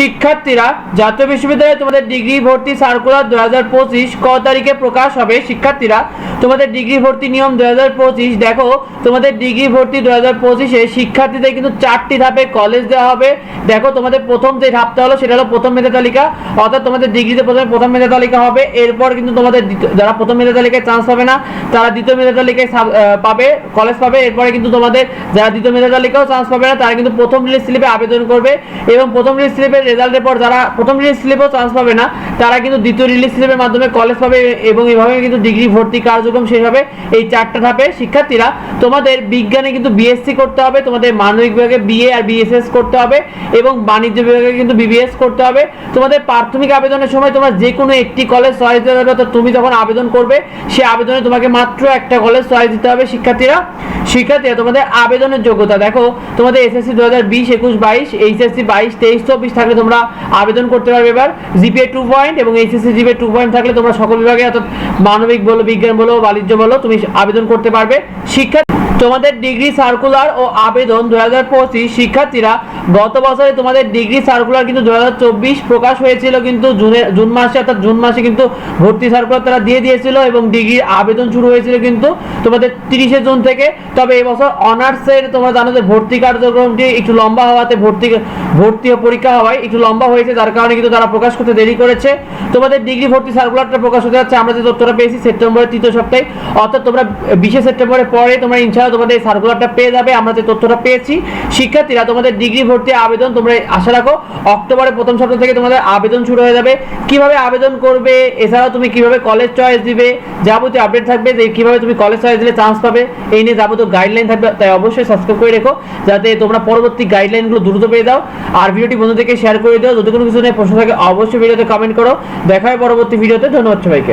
শিক্ষার্থীরা, জাতীয় বিশ্ববিদ্যালয়ে তোমাদের ডিগ্রি ভর্তি সার্কুলার দু হাজার পঁচিশ ক তারিখে প্রকাশ হবে। শিক্ষার্থীরা, তোমাদের ডিগ্রি ভর্তি নিয়ম দু হাজার পঁচিশ, দেখো, তোমাদের ডিগ্রি ভর্তি দু হাজার পঁচিশে শিক্ষার্থীদের কিন্তু চারটি ধাপে কলেজ দেওয়া হবে। দেখো, তোমাদের প্রথম যে ধাপটা হলো, সেটা হলো প্রথম মেধা তালিকা। অর্থাৎ তোমাদের ডিগ্রিতে প্রথমে প্রথম মেধা তালিকা হবে। এরপর কিন্তু তোমাদের যারা প্রথম মেধা তালিকায় চান্স পাবে না, তারা দ্বিতীয় মেধা তালিকায় পাবে কলেজ পাবে। এরপরে কিন্তু তোমাদের যারা দ্বিতীয় মেধা তালিকাও চান্স পাবে না, তারা কিন্তু প্রথম রিলিজ স্লিপে আবেদন করবে এবং প্রথম রিলিজ স্লিপের রেজাল্টের পর যারা প্রথম রিলিজ স্লিপেও চান্স পাবে না, তারা কিন্তু দ্বিতীয় রিলিজ স্লিপের মাধ্যমে কলেজ পাবে এবং এইভাবে কিন্তু ডিগ্রি ভর্তি কার্যক্রম শেষ হবে এই চারটা ধাপে। শিক্ষার্থীরা, তোমাদের বিজ্ঞানে কিন্তু বিএসসি করতে হবে, তোমাদের মানবিক বিভাগে বিএ আর বিএসএস করতে হবে এবং বাণিজ্য বিভাগে কিন্তু বিবিএস করতে হবে। তোমাদের প্রাথমিক আবেদনের সময় তোমরা যে কোনো একটি কলেজ চয়েস হবে অর্থাৎ তুমি যখন আবেদন করবে, সে আবেদনে তোমাকে মাত্র একটা কলেজ চয়েস দিতে হবে শিক্ষার্থীরা। শিক্ষার্থীরা তোমাদের আবেদনের যোগ্যতা। দেখো, তোমাদের এসএসসি দু হাজার বিশ, একুশ, বাইশ এইচএসসি বাইশ, তেইশ, চব্বিশ থাকলে তোমরা আবেদন করতে পারবে। এবার জিপিএ টু পয়েন্ট এবং এইচএসসি জিপিএ টু পয়েন্ট থাকলে তোমরা সকল বিভাগে, অর্থাৎ মানবিক বলো, বিজ্ঞান বলো, বাণিজ্য বলো, তুমি আবেদন করতে পারবে। শিক্ষা তোমাদের ডিগ্রি সার্কুলার ও আবেদন দু হাজার পঁচিশ শিক্ষার্থীরা, গত বছরে তোমাদের ডিগ্রি সার্কুলার কিন্তু দু হাজার চব্বিশ প্রকাশ হয়েছিল কিন্তু জুনে জুন মাসে অর্থাৎ জুন মাসে কিন্তু ভর্তি সার্কুলার তারা দিয়ে দিয়েছিল এবং ডিগ্রির আবেদন শুরু হয়েছিল কিন্তু তোমাদের তিরিশে জুন থেকে। তবে এবছর অনার্সের তোমরা জানো যে ভর্তি কার্যক্রমটি একটু লম্বা হওয়াতে ভর্তি ভর্তি ও পরীক্ষা হওয়ায় একটু লম্বা হয়েছে, যার কারণে কিন্তু তারা প্রকাশ করতে দেরি করেছে। তোমাদের ডিগ্রি ভর্তি সার্কুলারটা প্রকাশ হতে যাচ্ছে, আমরা যে তথ্যটা পেয়েছি সেপ্টেম্বরের তৃতীয় সপ্তাহে। অর্থাৎ তোমরা বিশে সেপ্টেম্বরের পরে তোমরা ইনশাআল্লাহ তোমাদের এই সার্কুলারটা পেয়ে যাবে, আমরা যে তথ্যটা পেয়েছি। শিক্ষার্থীরা, তোমাদের ডিগ্রি ভর্তি আবেদন তোমরা আশা রাখো, অক্টোবরের প্রথম সপ্তাহ থেকে তোমাদের আবেদন শুরু হয়ে যাবে। কীভাবে আবেদন করবে, এছাড়াও তুমি কীভাবে কলেজ চয়েস দিবে, যাবতীয় আপডেট থাকবে যে কীভাবে তুমি কলেজ চয়েস দিলে চান্স পাবে। এই নিয়ে যাবতীয় গাইডলাইন থাকবে, তাই অবশ্যই সাবস্ক্রাইব করে রেখো, যাতে তোমরা পরবর্তী গাইডলাইনগুলো দ্রুত পেয়ে দাও আর ভিডিওটি বন্ধুদেরকে শেয়ার করে দাও, যদি কোনো কিছু নিয়ে প্রশ্ন থাকে, অবশ্যই ভিডিওতে কমেন্ট করো। দেখা হয় পরবর্তী ভিডিওতে, ধন্যবাদ সবাইকে।